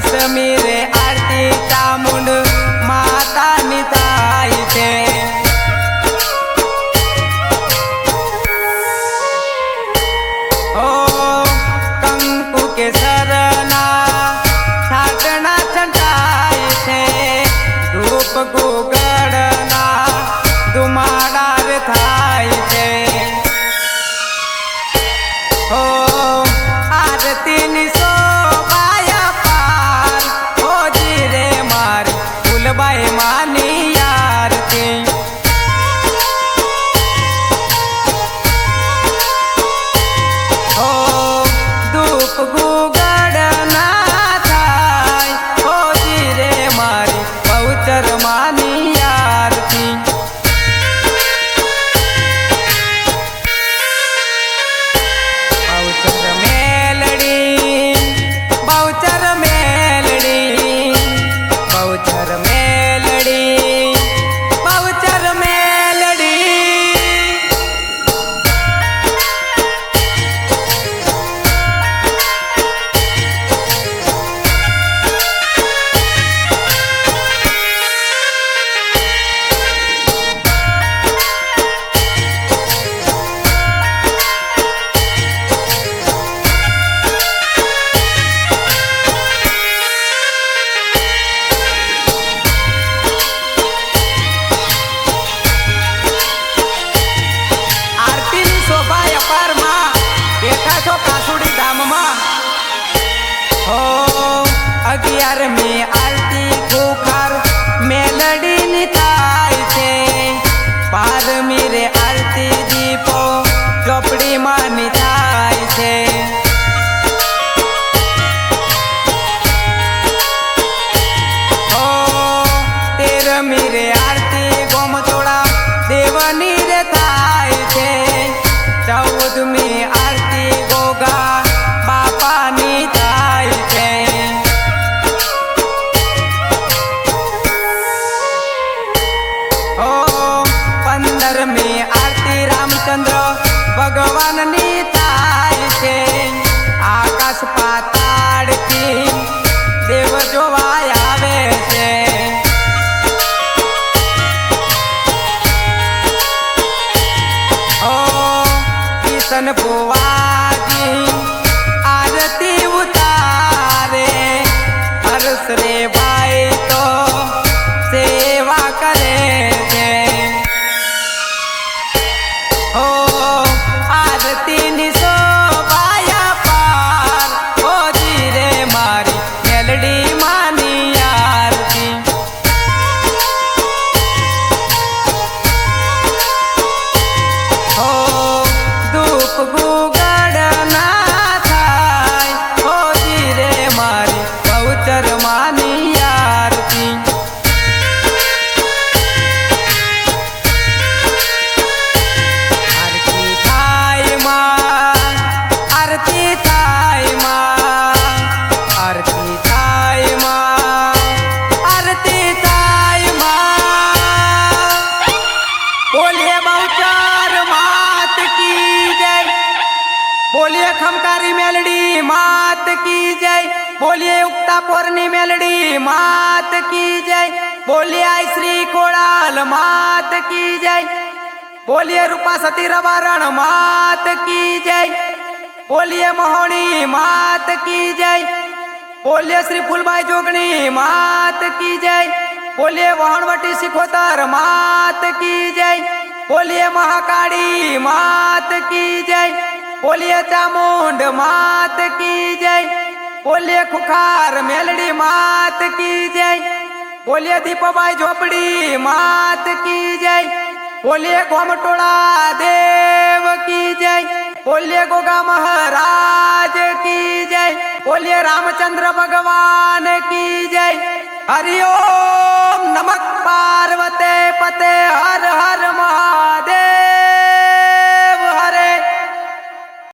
llegaste a mi. the. पौर्णी melody, मात की जय। आई श्री कोळाल, मात की जय। बोलिए रूपा सती रवारण, मात की जय। बोलिए महोनी, मात की जय। बोलिए श्री फुलबाई जोगणी, मात की जय। बोलिए वहणवटी सिखोतर मात की जय। बोलिए महाकाली मात की जय। बोलिए चामुंड, मात की जय। बोलिए खुखार मेलडी मात की जय। बोलिए दीपाबाई झोपड़ी मात की जय। बोलिए गोमटोला देव की जय। बोलिए गोगा महाराज की जय। बोलिए रामचंद्र भगवान की जय। हरिओम नमक पार्वते पते, हर हर महादेव।